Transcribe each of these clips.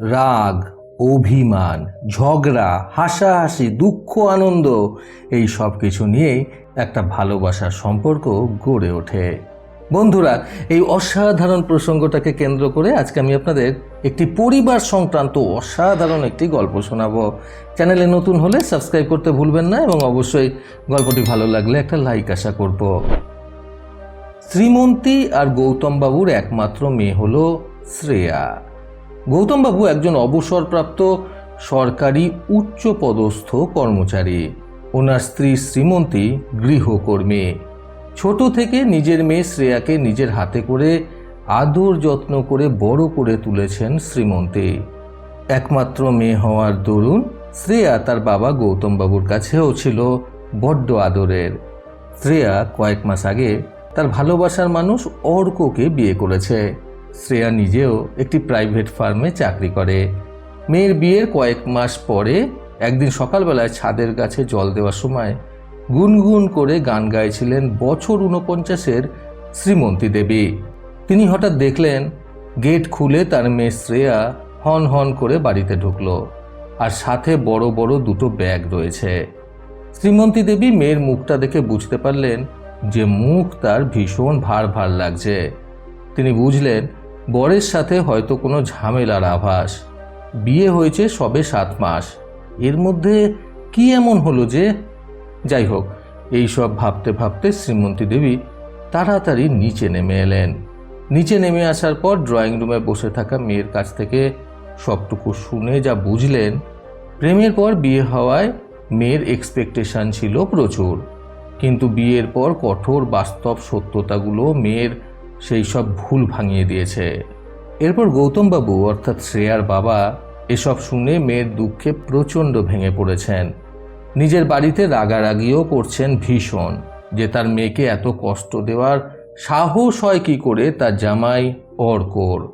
রাগ, অভিমান, ঝগড়া, হাসাহাসি, দুঃখ, আনন্দ, এই সব কিছু নিয়েই একটা ভালোবাসার সম্পর্ক গড়ে ওঠে। বন্ধুরা, এই অসাধারণ প্রসঙ্গটাকে কেন্দ্র করে আজকে আমি আপনাদের একটি পরিবার সংক্রান্ত অসাধারণ একটি গল্প শোনাবো। চ্যানেলে নতুন হলে সাবস্ক্রাইব করতে ভুলবেন না এবং অবশ্যই গল্পটি ভালো লাগলে একটা লাইক আশা করব। শ্রীমন্তী আর গৌতমবাবুর একমাত্র মেয়ে হলো শ্রেয়া। গৌতম বাবু একজন অবসরপ্রাপ্ত সরকারি উচ্চ পদস্থ কর্মচারী। ওনার স্ত্রী শ্রীমন্তী গৃহকর্মী। ছোট থেকে নিজের মেয়ে শ্রেয়াকে নিজের হাতে করে আদর যত্ন করে বড় করে তুলেছেন শ্রীমন্তী। একমাত্র মেয়ে হওয়ার দরুন শ্রেয়া তার বাবা গৌতম বাবুর কাছেও ছিল বড্ড আদরের। শ্রেয়া কয়েক মাস আগে তার ভালোবাসার মানুষ অর্ককে বিয়ে করেছে। শ্রেয়া নিজেও একটি প্রাইভেট ফার্মে চাকরি করে। মেয়ের বিয়ের কয়েক মাস পরে একদিন সকালবেলায় ছাদের গাছে জল দেওয়ার সময় গুনগুন করে গান গাইছিলেন বছর উনপঞ্চাশের শ্রীমন্তী দেবী। তিনি হঠাৎ দেখলেন, গেট খুলে তার মেয়ে শ্রেয়া হন হন করে বাড়িতে ঢুকলো আর সাথে বড় বড় দুটো ব্যাগ রয়েছে। শ্রীমন্তী দেবী মেয়ের মুখটা দেখে বুঝতে পারলেন যে মুখ তার ভীষণ ভার ভার লাগছে। তিনি বুঝলেন বরের সাথে হয়তো কোনো ঝামেলার আভাস। বিয়ে হয়েছে সবে সাত মাস। এর মধ্যে কি এমন হলো যে? যাই হোক এইসব ভাবতে ভাবতে শ্রীমন্তী দেবী তাড়াতাড়ি নিচে নেমে এলেন। নিচে নেমে আসার পর ড্রয়িং রুমে বসে থাকা মেয়ের কাছ থেকে সবটুকু শুনে যা বুঝলেন, প্রেমের পর বিয়ে হওয়ায় মেয়ের এক্সপেকটেশন ছিল প্রচুর। কিন্তু বিয়ের পর কঠোর বাস্তব সত্যতাগুলো মেয়ের সেই সব ভুল ভাঙিয়ে দিয়েছে। এরপর গৌতমবাবু, অর্থাৎ শ্রেয়ার বাবা, এসব শুনে মেয়ের দুঃখে প্রচণ্ড ভেঙে পড়েছেন। নিজের বাড়িতে রাগারাগিও করছেন ভীষণ, যে তার মেয়েকে এত কষ্ট দেওয়ার সাহস হয় কি করে তার জামাই অর্কর।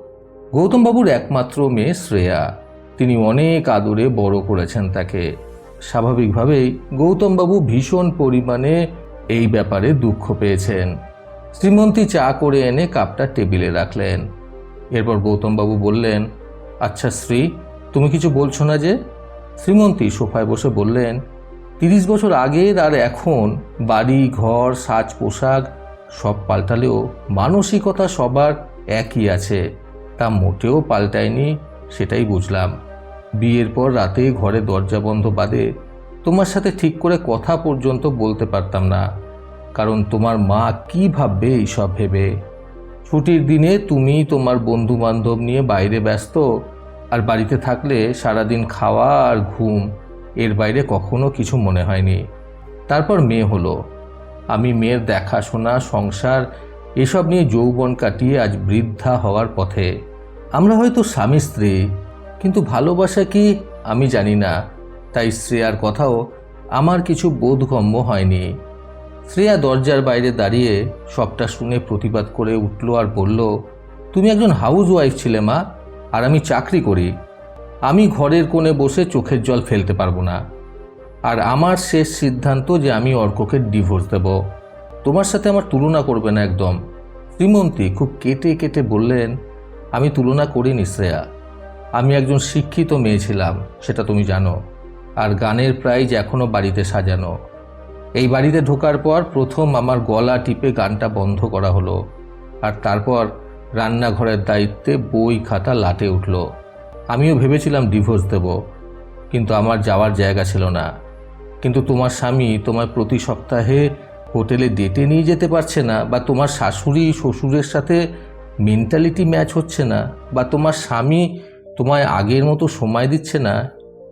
গৌতমবাবুর একমাত্র মেয়ে শ্রেয়া। তিনি অনেক আদরে বড় করেছেন তাকে। স্বাভাবিকভাবেই গৌতমবাবু ভীষণ পরিমাণে এই ব্যাপারে দুঃখ পেয়েছেন। শ্রীমন্তী চা করে এনে কাপটা টেবিলে রাখলেন। এরপর গৌতমবাবু বললেন আচ্ছা শ্রী, তুমি কিছু বলছো না যে? শ্রীমন্তী সোফায় বসে বললেন, তিরিশ বছর আগের আর এখন বাড়ি, ঘর, সাজ পোশাক সব পাল্টালেও মানসিকতা সবার একই আছে। তা মোটেও পাল্টায়নি, সেটাই বুঝলাম। বিয়ের পর রাতে ঘরে দরজা বন্ধ বাদে তোমার সাথে ঠিক করে কথা পর্যন্ত বলতে পারতাম না। কারণ তোমার মা কি ভাববে এইসব ভেবে? ছুটির দিনে তুমি তোমার বন্ধু বান্ধব নিয়ে বাইরে ব্যস্ত, আর বাড়িতে থাকলে সারাদিন খাওয়া আর ঘুম, এর বাইরে কখনো কিছু মনে হয়নি। তারপর মেয়ে হলো। আমি মেয়ের দেখাশোনা, সংসার, এসব নিয়ে যৌবন কাটিয়ে আজ বৃদ্ধা হওয়ার পথে। আমরা হয়তো স্বামী, স্ত্রী, কিন্তু ভালোবাসা কি আমি জানি না। তাই শ্রেয়ার কথাও আমার কিছু বোধগম্য হয়নি। শ্রেয়া দরজার বাইরে দাঁড়িয়ে সবটা শুনে প্রতিবাদ করে উঠল আর বলল, তুমি একজন হাউস ওয়াইফ ছিলে মা, আর আমি চাকরি করি। আমি ঘরের কোণে বসে চোখের জল ফেলতে পারব না। আর আমার শেষ সিদ্ধান্ত যে আমি অর্ককে ডিভোর্স দেব। তোমার সাথে আমার তুলনা করবে না একদম। শ্রীমন্তী খুব কেটে কেটে বললেন, আমি তুলনা করিনি শ্রেয়া। আমি একজন শিক্ষিত মেয়ে ছিলাম, সেটা তুমি জানো। আর গানের প্রাইজ এখনও বাড়িতে সাজানো। এই বাড়িতে ঢোকার পর প্রথম আমার গলা টিপে গানটা বন্ধ করা হলো, আর তারপর রান্নাঘরের দায়িত্বে বই খাতা লাটে উঠল। আমিও ভেবেছিলাম ডিভোর্স দেব, কিন্তু আমার যাওয়ার জায়গা ছিল না। কিন্তু তোমার স্বামী তোমার প্রতি সপ্তাহে হোটেলে ডেটে নিয়ে যেতে পারছে না, বা তোমার শাশুড়ি শ্বশুরের সাথে মেন্টালিটি ম্যাচ হচ্ছে না, বা তোমার স্বামী তোমায় আগের মতো সময় দিচ্ছে না,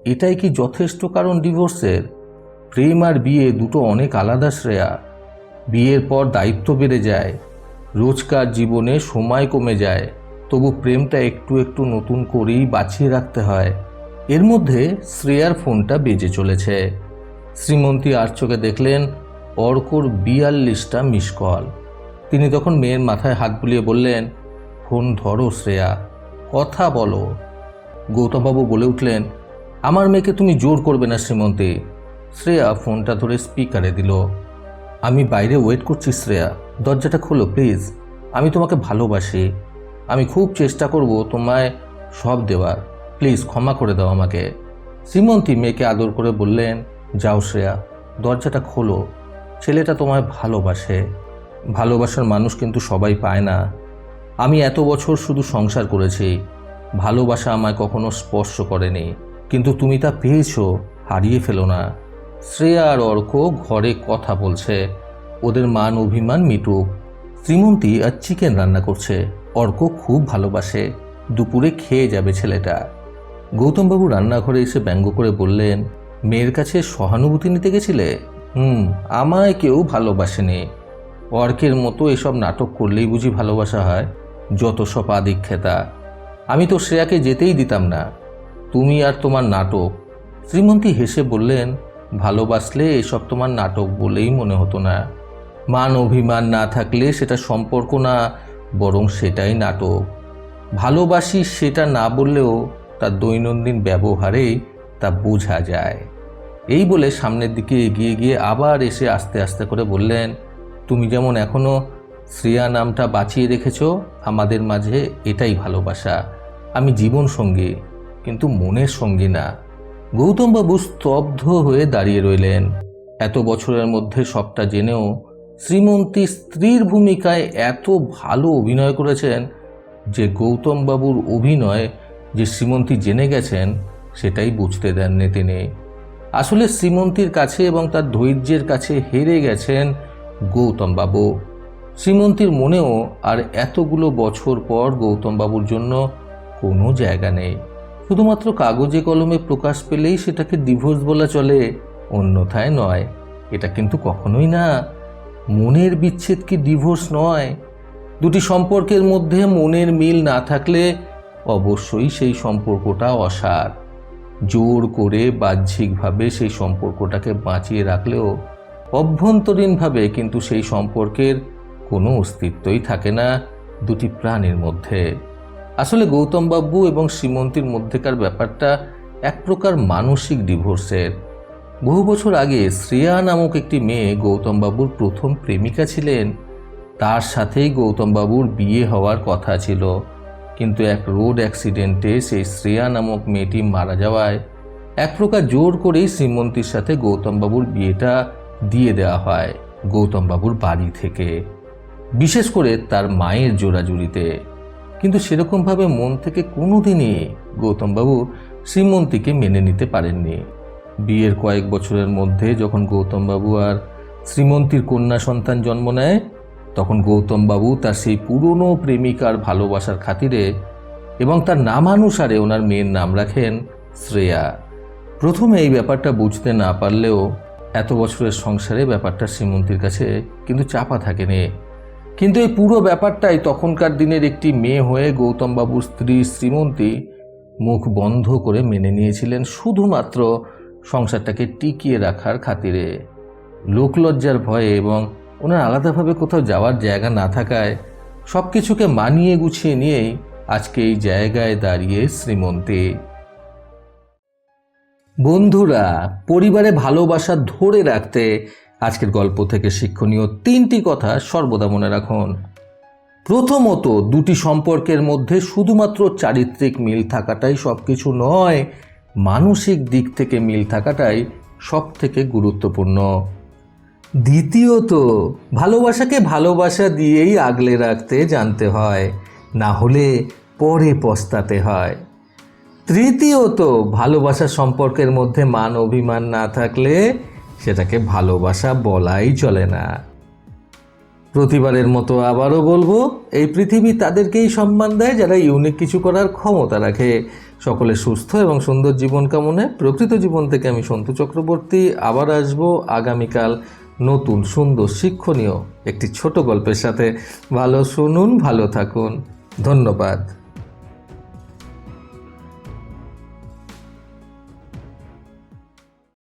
এটাই কি যথেষ্ট কারণ ডিভোর্সের? প্রেম আর বিয়ে দুটো অনেক আলাদা শ্রেয়া। বিয়ের পর দায়িত্ব বেড়ে যায়, রোজকার জীবনে সময় কমে যায়, তবু প্রেমটা একটু একটু নতুন করেই বাঁচিয়ে রাখতে হয়। এর মধ্যে শ্রেয়ার ফোনটা বেজে চলেছে। শ্রীমন্তী আর চোখে দেখলেন অর্কর বিয়াল্লিশটা মিস কল। তিনি তখন মেয়ের মাথায় হাত বুলিয়ে বললেন, ফোন ধরো শ্রেয়া, কথা বলো। গৌতমবাবু বলে উঠলেন, আমার মেয়েকে তুমি জোর করবে না শ্রীমন্তী শ্রেয়া ফোনটা ধরে স্পিকারে দিল। আমি বাইরে ওয়েট করছি, শ্রেয়া। দরজাটা খোলো, প্লিজ। আমি তোমাকে ভালোবাসি। আমি খুব চেষ্টা করব তোমায় সব দেওয়ার। প্লিজ, ক্ষমা করে দাও আমাকে। শ্রীমন্তী মেয়েকে আদর করে বললেন, যাও, শ্রেয়া। দরজাটা খোলো। ছেলেটা তোমায় ভালোবাসে। ভালোবাসার মানুষ কিন্তু সবাই পায় না। আমি এত বছর শুধু সংসার করেছি। ভালোবাসা আমায় কখনো স্পর্শ করেনি। কিন্তু তুমি তা পেয়েছ, হারিয়ে ফেলো না। শ্রেয়া আর অর্ক ঘরে কথা বলছে। ওদের মান অভিমান মিটুক। শ্রীমন্তী আর চিকেন রান্না করছে। অর্ক খুব ভালোবাসে। দুপুরে খেয়ে যাবে ছেলেটা। গৌতমবাবু রান্নাঘরে এসে ব্যঙ্গ করে বললেন, মেয়ের কাছে সহানুভূতি নিতে গেছিলে? হুম, আমায় কেউ ভালোবাসেনি। অর্কের মতো এসব নাটক করলেই বুঝি ভালোবাসা হয়। যত সব আদিক্ষেতা। আমি তো শ্রেয়াকে যেতেই দিতাম না। তুমি আর তোমার নাটক। শ্রীমন্তী হেসে বললেন ভালোবাসলে এসব তোমার নাটক বলেই মনে হতো না। মান অভিমান না থাকলে সেটা সম্পর্ক না, বরং সেটাই নাটক। ভালোবাসি সেটা না বললেও তার দৈনন্দিন ব্যবহারেই তা বোঝা যায়। এই বলে সামনের দিকে এগিয়ে গিয়ে আবার এসে আস্তে আস্তে করে বললেন, তুমি যেমন এখনও শ্রেয়া নামটা বাঁচিয়ে রেখেছ, আমাদের মাঝে এটাই ভালোবাসা। আমি জীবন সঙ্গী, কিন্তু মনের সঙ্গী না। গৌতমবাবু স্তব্ধ হয়ে দাঁড়িয়ে রইলেন। এত বছরের মধ্যে সবটা জেনেও শ্রীমন্তী স্ত্রীর ভূমিকায় এত ভালো অভিনয় করেছেন যে গৌতমবাবুর অভিনয় যে শ্রীমন্তী জেনে গেছেন, সেটাই বুঝতে দেননি তিনি। আসলে শ্রীমন্তীর কাছে এবং তার ধৈর্যের কাছে হেরে গেছেন গৌতমবাবু শ্রীমন্তীর মনেও আর এতগুলো বছর পর গৌতমবাবুর জন্য কোনো জায়গা নেই। শুধুমাত্র কাগজে কলমে প্রকাশ পেলেই সেটাকে ডিভোর্স বলা চলে। অন্যথায় নয়। এটা কিন্তু কখনোই না। মনের বিচ্ছেদ কি ডিভোর্স নয়? দুটি সম্পর্কের মধ্যে মনের মিল না থাকলে অবশ্যই সেই সম্পর্কটা অসার। জোর করে বাহ্যিকভাবে সেই সম্পর্কটাকে বাঁচিয়ে রাখলেও অভ্যন্তরীণভাবে কিন্তু সেই সম্পর্কের কোনো অস্তিত্বই থাকে না দুটি প্রাণীর মধ্যে। আসলে গৌতমবাবু এবং শ্রীমন্তীর মধ্যেকার ব্যাপারটা এক প্রকার মানসিক ডিভোর্সের। বহু বছর আগে শ্রেয়া নামক একটি মেয়ে গৌতমবাবুর প্রথম প্রেমিকা ছিলেন। তার সাথেই গৌতমবাবুর বিয়ে হওয়ার কথা ছিল। কিন্তু এক রোড অ্যাক্সিডেন্টে সেই শ্রেয়া নামক মেয়েটি মারা যাওয়ায় এক প্রকার জোর করেই শ্রীমন্তীর সাথে গৌতমবাবুর বিয়েটা দিয়ে দেওয়া হয় গৌতমবাবুর বাড়ি থেকে। বিশেষ করে তার মায়ের জোড়াজুড়িতে কিন্তু সেরকমভাবে মন থেকে কোনোদিনই গৌতমবাবু শ্রীমন্তীকে মেনে নিতে পারেননি। বিয়ের কয়েক বছরের মধ্যে যখন গৌতমবাবু আর শ্রীমন্তীর কন্যা সন্তান জন্ম নেয়, তখন গৌতমবাবু তার সেই পুরনো প্রেমিকার ভালোবাসার খাতিরে এবং তার নামানুসারে ওনার মেয়ের নাম রাখেন শ্রেয়া। প্রথমে এই ব্যাপারটা বুঝতে না পারলেও এত বছরের সংসারে ব্যাপারটা শ্রীমন্তীর কাছে কিন্তু চাপা থাকেনি। কিন্তু এই পুরো ব্যাপারটাই তখনকার দিনের একটি মেয়ে হয়ে গৌতমবাবুর স্ত্রী শ্রীমন্তী মুখ বন্ধ করে মেনে নিয়েছিলেন শুধুমাত্র সংসারটাকে টিকিয়ে রাখার খাতিরে। লোকলজ্জার ভয়ে এবং ওনার আলাদাভাবে কোথাও যাওয়ার জায়গা না থাকায় সব কিছুকে মানিয়ে গুছিয়ে নিয়েই আজকে এই জায়গায় দাঁড়িয়ে শ্রীমন্তী। বন্ধুরা, পরিবারে ভালোবাসা ধরে রাখতে আজকের গল্প থেকে শিক্ষণীয় তিনটি কথা সর্বদা মনে রাখুন। প্রথমত, দুটি সম্পর্কের মধ্যে শুধুমাত্র চারিত্রিক মিল থাকাটাই সব কিছু নয়, মানসিক দিক থেকে মিল থাকাটাই সব থেকে গুরুত্বপূর্ণ। দ্বিতীয়ত, ভালোবাসাকে ভালোবাসা দিয়েই আগলে রাখতে জানতে হয়, না হলে পরে পস্তাতে হয়। তৃতীয়ত, ভালোবাসা সম্পর্কের মধ্যে মান অভিমান না থাকলে সেটাকে ভালোবাসা বলাই চলে না। প্রতিবারের মতো আবারও বলব, এই পৃথিবী তাদেরকেই সম্মান দেয় যারা ইউনিক কিছু করার ক্ষমতা রাখে। সকলে সুস্থ এবং সুন্দর জীবন কামনে প্রকৃত জীবন থেকে আমি সন্তু চক্রবর্তী, আবার আসব আগামীকাল নতুন সুন্দর শিক্ষণীয় একটি ছোট গল্পের সাথে। ভালো শুনুন, ভালো থাকুন। ধন্যবাদ।